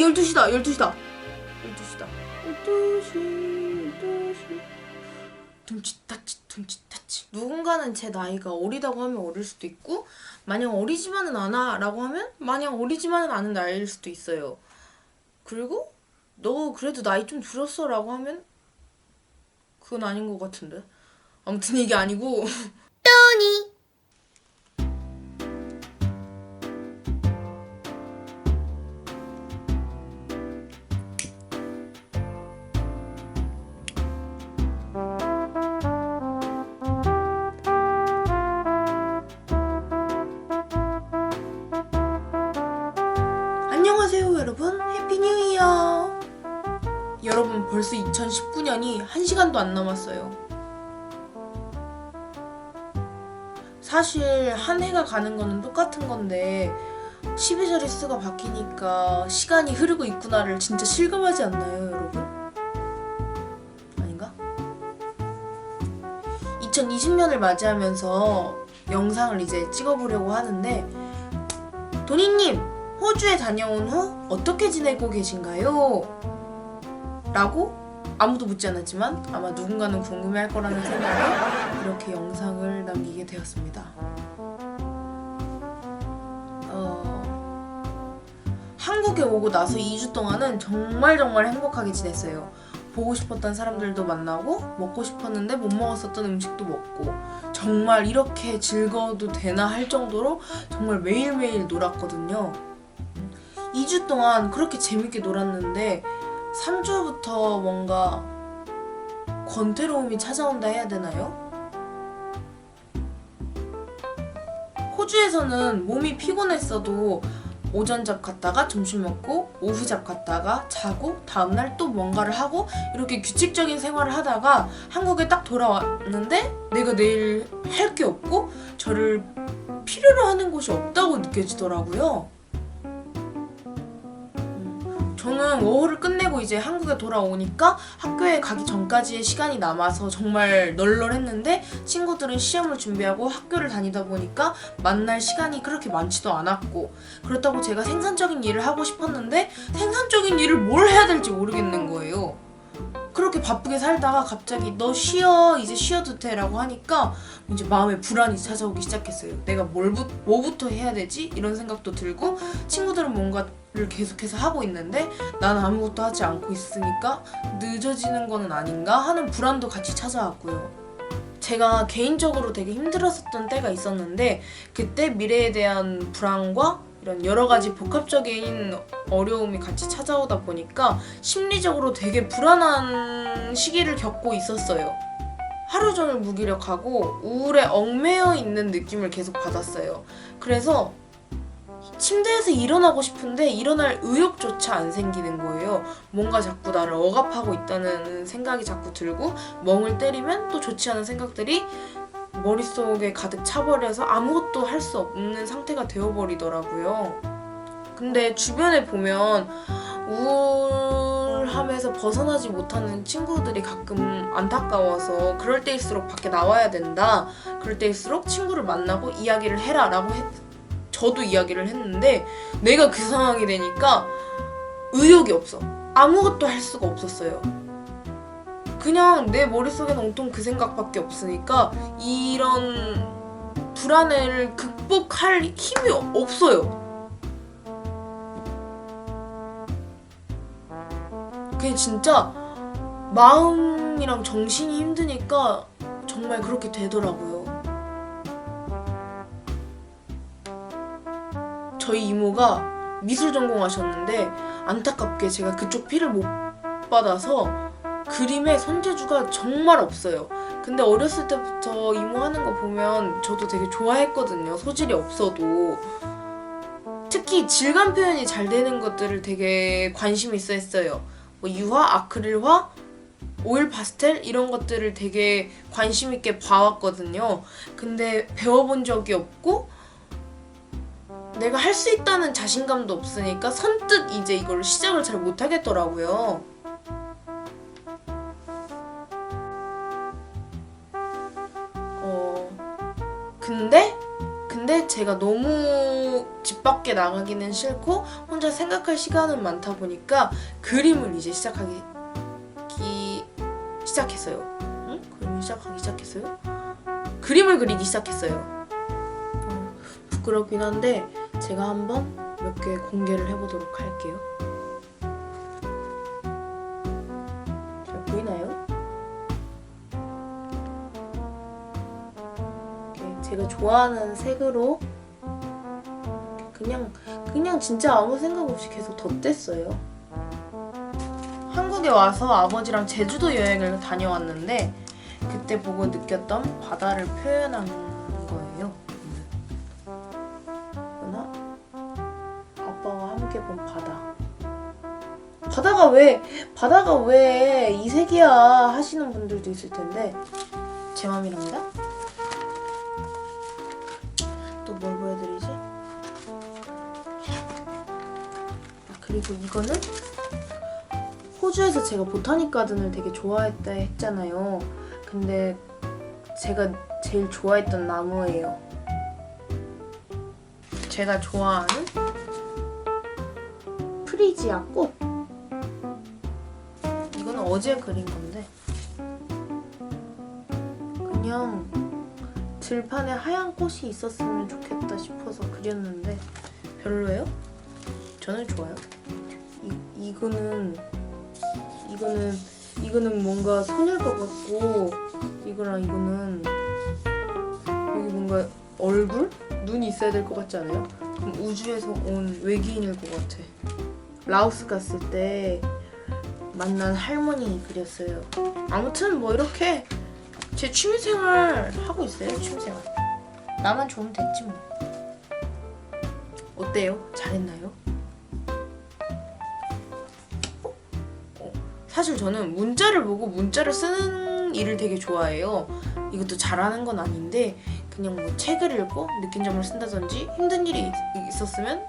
12시다 12시다. 12시다. 12시 12시. 둠칫타치 둠칫타치. 누군가는 제 나이가 어리다고 하면 어릴 수도 있고 마냥 어리지만은 않아 라고 하면 마냥 어리지만은 않은 나이일 수도 있어요. 그리고 너 그래도 나이 좀 들었어 라고 하면 그건 아닌 것 같은데. 아무튼 이게 아니고. 또니 시간도 안 남았어요 사실 한 해가 가는 거는 똑같은 건데 12자리 수가 바뀌니까 시간이 흐르고 있구나를 진짜 실감하지 않나요 여러분? 아닌가? 2020년을 맞이하면서 영상을 이제 찍어보려고 하는데 도니님 호주에 다녀온 후 어떻게 지내고 계신가요? 라고 아무도 묻지 않았지만 아마 누군가는 궁금해할 거라는 생각에 이렇게 영상을 남기게 되었습니다. 어, 한국에 오고 나서 2주 동안은 정말 정말 행복하게 지냈어요. 보고 싶었던 사람들도 만나고 먹고 싶었는데 못 먹었었던 음식도 먹고 정말 이렇게 즐거워도 되나 할 정도로 정말 매일매일 놀았거든요. 2주 동안 그렇게 재밌게 놀았는데 3주부터 뭔가 권태로움이 찾아온다 해야 되나요? 호주에서는 몸이 피곤했어도 오전 잡 갔다가 점심 먹고 오후 잡 갔다가 자고 다음날 또 뭔가를 하고 이렇게 규칙적인 생활을 하다가 한국에 딱 돌아왔는데 내가 내일 할 게 없고 저를 필요로 하는 곳이 없다고 느껴지더라고요. 저는 워홀을 끝내고 이제 한국에 돌아오니까 학교에 가기 전까지의 시간이 남아서 정말 널널했는데 친구들은 시험을 준비하고 학교를 다니다 보니까 만날 시간이 그렇게 많지도 않았고 그렇다고 제가 생산적인 일을 하고 싶었는데 생산적인 일을 뭘 해야 될지 모르겠는 거예요. 그렇게 바쁘게 살다가 갑자기 너 쉬어 이제 쉬어도 돼라고 하니까 이제 마음에 불안이 찾아오기 시작했어요. 내가 뭘 부, 뭐부터 해야 되지? 이런 생각도 들고 친구들은 뭔가를 계속해서 하고 있는데 나는 아무것도 하지 않고 있으니까 늦어지는 거는 아닌가 하는 불안도 같이 찾아왔고요. 제가 개인적으로 되게 힘들었었던 때가 있었는데 그때 미래에 대한 불안과 이런 여러 가지 복합적인 어려움이 같이 찾아오다 보니까 심리적으로 되게 불안한 시기를 겪고 있었어요. 하루 종일 무기력하고 우울에 얽매여 있는 느낌을 계속 받았어요. 그래서 침대에서 일어나고 싶은데 일어날 의욕조차 안 생기는 거예요. 뭔가 자꾸 나를 억압하고 있다는 생각이 자꾸 들고 멍을 때리면 또 좋지 않은 생각들이 머릿속에 가득 차버려서 아무것도 할 수 없는 상태가 되어버리더라고요. 근데 주변에 보면 우울함에서 벗어나지 못하는 친구들이 가끔 안타까워서 그럴 때일수록 밖에 나와야 된다. 그럴 때일수록 친구를 만나고 이야기를 해라 라고 했, 저도 이야기를 했는데 내가 그 상황이 되니까 의욕이 없어. 아무것도 할 수가 없었어요. 그냥 내 머릿속에는 온통 그 생각밖에 없으니까 이런 불안을 극복할 힘이 없어요. 그게 진짜 마음이랑 정신이 힘드니까 정말 그렇게 되더라고요. 저희 이모가 미술 전공하셨는데 안타깝게 제가 그쪽 피를 못 받아서 그림에 손재주가 정말 없어요. 근데 어렸을 때부터 이모 하는 거 보면 저도 되게 좋아했거든요. 소질이 없어도. 특히 질감 표현이 잘 되는 것들을 되게 관심 있어 했어요. 뭐 유화, 아크릴화, 오일 파스텔 이런 것들을 되게 관심 있게 봐왔거든요. 근데 배워본 적이 없고 내가 할 수 있다는 자신감도 없으니까 선뜻 이제 이걸 시작을 잘 못하겠더라고요. 근데 근데 제 제가 너무 집 밖에 나가기는 싫고 혼자 생각할 시간은 많다 보니까 그림을 이제 시작하기 기... 시작했어요. 응? 그림을 시작하기 시작했어요? 그림을 그리기 시작했어요. 어, 부끄럽긴 한데 제가 한번 몇 개 공개를 해보도록 할게요. 좋아하는 색으로 그냥 그냥 진짜 아무 생각 없이 계속 덧댔어요. 한국에 와서 아버지랑 제주도 여행을 다녀왔는데 그때 보고 느꼈던 바다를 표현한 거예요. 그나 아빠와 함께 본 바다. 바다가 왜 바다가 왜 이색이야 하시는 분들도 있을 텐데 제 맘이랍니다. 그리고 이거는 호주에서 제가 보타닉 가든을 되게 좋아했다 했잖아요. 근데 제가 제일 좋아했던 나무예요. 제가 좋아하는 프리지아 꽃. 이거는 어제 그린 건데 그냥 들판에 하얀 꽃이 있었으면 좋겠다 싶어서 그렸는데 별로예요? 저는 좋아요. 이, 이거는 이거는 이거는 뭔가 소녀일 것 같고 이거랑 이거는 여기 뭔가 얼굴? 눈이 있어야 될 것 같지 않아요? 우주에서 온 외계인일 것 같아. 라오스 갔을 때 만난 할머니 그렸어요. 아무튼 뭐 이렇게 제 취미생활 하고 있어요. 취미생활. 나만 좋으면 됐지 뭐. 어때요? 잘했나요? 사실 저는 문자를 보고 문자를 쓰는 일을 되게 좋아해요. 이것도 잘하는 건 아닌데 그냥 뭐 책을 읽고 느낀 점을 쓴다든지 힘든 일이 있- 있었으면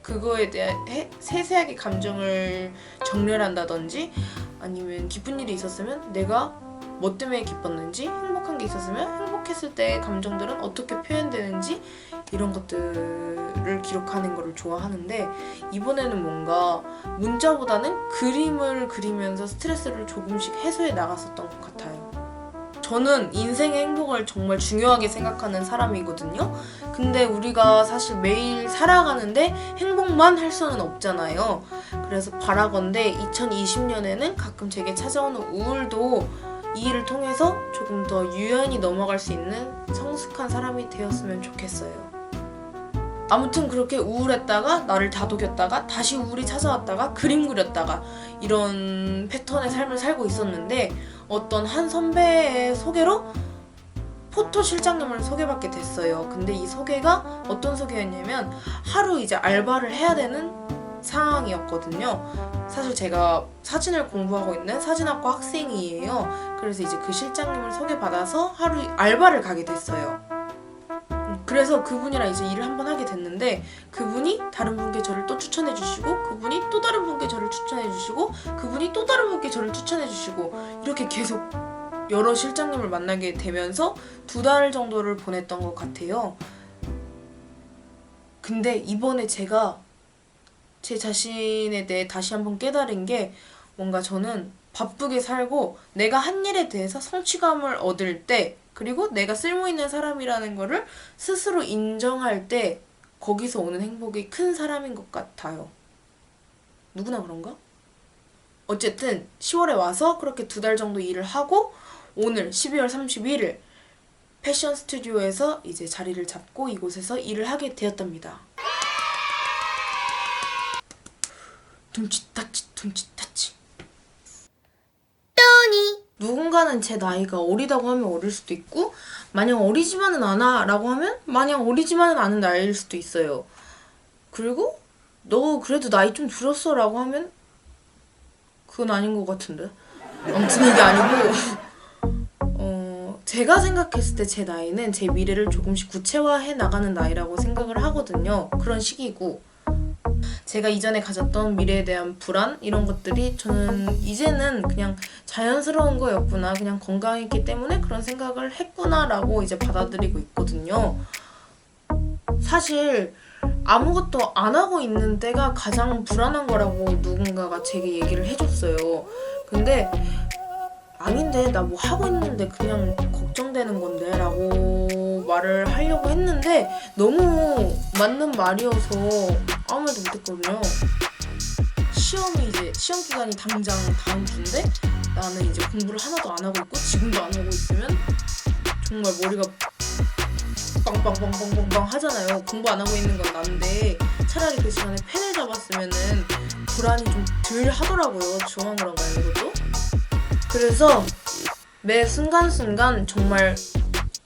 그거에 대해 세세하게 감정을 정렬한다든지 아니면 기쁜 일이 있었으면 내가 뭐 때문에 기뻤는지 행복한 게 있었으면 행복했을 때의 감정들은 어떻게 표현되는지 이런 것들을 기록하는 거를 좋아하는데 이번에는 뭔가 문자보다는 그림을 그리면서 스트레스를 조금씩 해소해 나갔었던 것 같아요. 저는 인생의 행복을 정말 중요하게 생각하는 사람이거든요. 근데 우리가 사실 매일 살아가는데 행복만 할 수는 없잖아요. 그래서 바라건대 2020년에는 가끔 제게 찾아오는 우울도 이 일을 통해서 조금 더 유연히 넘어갈 수 있는 성숙한 사람이 되었으면 좋겠어요. 아무튼 그렇게 우울했다가 나를 다독였다가 다시 우울이 찾아왔다가 그림 그렸다가 이런 패턴의 삶을 살고 있었는데 어떤 한 선배의 소개로 포토 실장님을 소개받게 됐어요. 근데 이 소개가 어떤 소개였냐면 하루 이제 알바를 해야 되는 상황이었거든요. 사실 제가 사진을 공부하고 있는 사진학과 학생이에요. 그래서 이제 그 실장님을 소개받아서 하루 알바를 가게 됐어요. 음, 그래서 그분이랑 이제 일을 한번 하게 됐는데 그분이 다른 분께 저를 또 추천해 주시고 그분이 또 다른 분께 저를 추천해 주시고 그분이 또 다른 분께 저를 추천해 주시고 이렇게 계속 여러 실장님을 만나게 되면서 두 달 정도를 보냈던 것 같아요. 근데 이번에 제가 제 자신에 대해 다시 한번 깨달은 게 뭔가 저는 바쁘게 살고 내가 한 일에 대해서 성취감을 얻을 때 그리고 내가 쓸모 있는 사람이라는 거를 스스로 인정할 때 거기서 오는 행복이 큰 사람인 것 같아요. 누구나 그런가? 어쨌든 10월에 와서 그렇게 두 달 정도 일을 하고 오늘 12월 31일 패션 스튜디오에서 이제 자리를 잡고 이곳에서 일을 하게 되었답니다. 둠칫타치 둠칫타치. 떠니. 누군가는 제 나이가 어리다고 하면 어릴 수도 있고 마냥 어리지만은 않아 라고 하면 마냥 어리지만은 않은 나이일 수도 있어요. 그리고 너 그래도 나이 좀 들었어 라고 하면 그건 아닌 것 같은데. 아무튼 이게 아니고. 어, 제가 생각했을 때 제 나이는 제 미래를 조금씩 구체화해 나가는 나이라고 생각을 하거든요. 그런 시기고 제가 이전에 가졌던 미래에 대한 불안 이런 것들이 저는 이제는 그냥 자연스러운 거였구나 그냥 건강했기 때문에 그런 생각을 했구나라고 이제 받아들이고 있거든요. 사실 아무것도 안 하고 있는 때가 가장 불안한 거라고 누군가가 제게 얘기를 해줬어요. 근데 아닌데 나 뭐 하고 있는데 그냥 걱정되는 건데 라고 말을 하려고 했는데 너무 맞는 말이어서 아무 말도 못했거든요. 시험이 이제 시험 기간이 당장 다음 주인데 나는 이제 공부를 하나도 안 하고 있고 지금도 안 하고 있으면 정말 머리가 빵빵빵빵빵빵 하잖아요. 공부 안 하고 있는 건 난데 차라리 그 시간에 펜을 잡았으면은 불안이 좀 덜 하더라고요. 저만 그런가요, 이것도? 그래서 매 순간순간 정말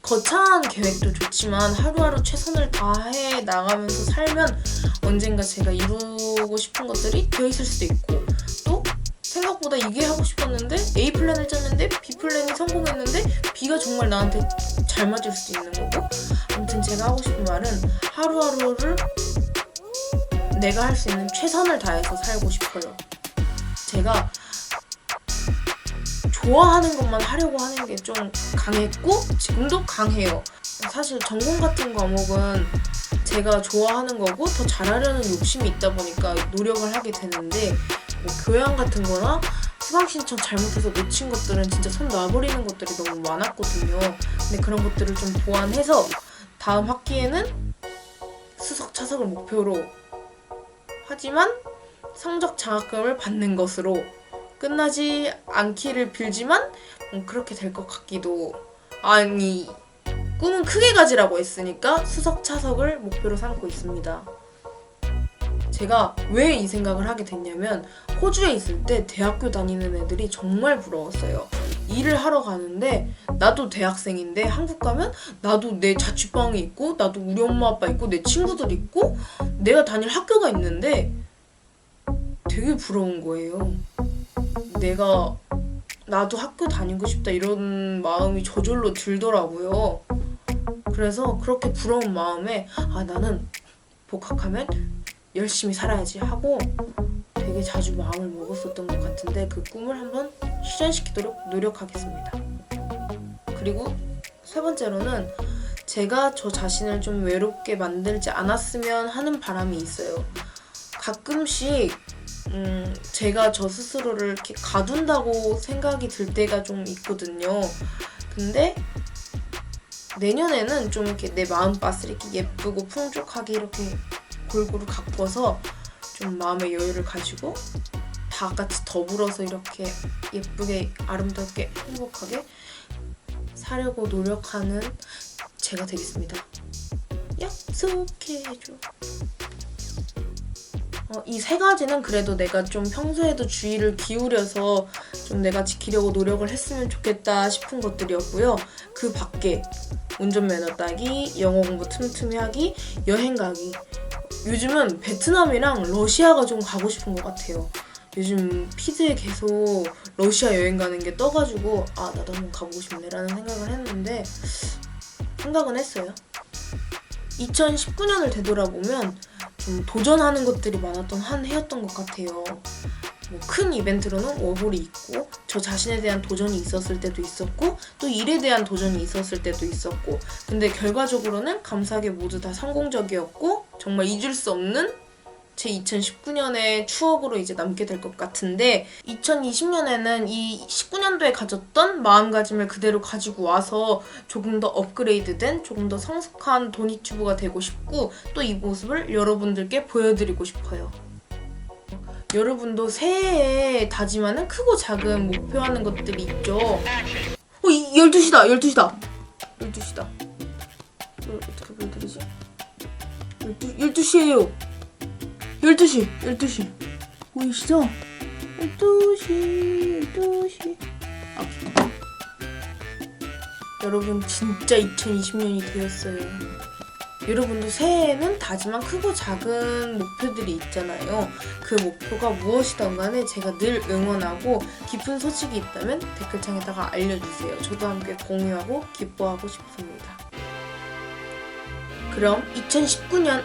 거창한 계획도 좋지만 하루하루 최선을 다해 나가면서 살면 언젠가 제가 이루고 싶은 것들이 되어 있을 수도 있고 또 생각보다 이게 하고 싶었는데 A 플랜을 짰는데 B 플랜이 성공했는데 B가 정말 나한테 잘 맞을 수도 있는 거고 아무튼 제가 하고 싶은 말은 하루하루를 내가 할 수 있는 최선을 다해서 살고 싶어요. 제가 좋아하는 것만 하려고 하는 게 좀 강했고 지금도 강해요. 사실 전공 같은 과목은 제가 좋아하는 거고 더 잘하려는 욕심이 있다 보니까 노력을 하게 되는데 뭐 교양 같은 거나 수강 신청 잘못해서 놓친 것들은 진짜 손 놔버리는 것들이 너무 많았거든요. 근데 그런 것들을 좀 보완해서 다음 학기에는 수석 차석을 목표로 하지만 성적 장학금을 받는 것으로 끝나지 않기를 빌지만 음, 그렇게 될 것 같기도 아니 꿈은 크게 가지라고 했으니까 수석 차석을 목표로 삼고 있습니다. 제가 왜 이 생각을 하게 됐냐면 호주에 있을 때 대학교 다니는 애들이 정말 부러웠어요. 일을 하러 가는데 나도 대학생인데 한국 가면 나도 내 자취방이 있고 나도 우리 엄마 아빠 있고 내 친구들 있고 내가 다닐 학교가 있는데 되게 부러운 거예요. 내가 나도 학교 다니고 싶다 이런 마음이 저절로 들더라고요. 그래서 그렇게 부러운 마음에 아 나는 복학하면 열심히 살아야지 하고 되게 자주 마음을 먹었었던 것 같은데 그 꿈을 한번 실현시키도록 노력하겠습니다. 그리고 세 번째로는 제가 저 자신을 좀 외롭게 만들지 않았으면 하는 바람이 있어요. 가끔씩 음, 제가 저 스스로를 이렇게 가둔다고 생각이 들 때가 좀 있거든요. 근데 내년에는 좀 이렇게 내 마음밭을 이렇게 예쁘고 풍족하게 이렇게 골고루 가꿔서 좀 마음의 여유를 가지고 다 같이 더불어서 이렇게 예쁘게 아름답게 행복하게 사려고 노력하는 제가 되겠습니다. 약속해줘. 어, 이세 가지는 그래도 내가 좀 평소에도 주의를 기울여서 좀 내가 지키려고 노력을 했으면 좋겠다 싶은 것들이었고요. 그 밖에 운전 면허 따기, 영어 공부 틈틈이 하기, 여행 가기. 요즘은 베트남이랑 러시아가 좀 가고 싶은 것 같아요. 요즘 피드에 계속 러시아 여행 가는 게 떠가지고 아 나도 한번 가보고 싶네라는 생각을 했는데 생각은 했어요. 2019년을 되돌아보면 좀 도전하는 것들이 많았던 한 해였던 것 같아요. 뭐 큰 이벤트로는 워홀이 있고 저 자신에 대한 도전이 있었을 때도 있었고 또 일에 대한 도전이 있었을 때도 있었고 근데 결과적으로는 감사하게 모두 다 성공적이었고 정말 잊을 수 없는 제 2019년의 추억으로 이제 남게 될 것 같은데 2020년에는 이 19년도에 가졌던 마음가짐을 그대로 가지고 와서 조금 더 업그레이드된 조금 더 성숙한 도니튜브가 되고 싶고 또 이 모습을 여러분들께 보여드리고 싶어요. 여러분도 새해에 다짐하는 크고 작은 목표하는 것들이 있죠. 어, 이 12시다. 12시다. 12시다. 이걸 어떻게 보여드리지? 12, 12시에요. 12시. 12시. 보이시죠? 12시. 12시. 아, 여러분 진짜 2020년이 되었어요. 여러분도 새해에는 다짐한 크고 작은 목표들이 있잖아요. 그 목표가 무엇이든 간에 제가 늘 응원하고 깊은 소식이 있다면 댓글창에다가 알려주세요. 저도 함께 공유하고 기뻐하고 싶습니다. 그럼 2019년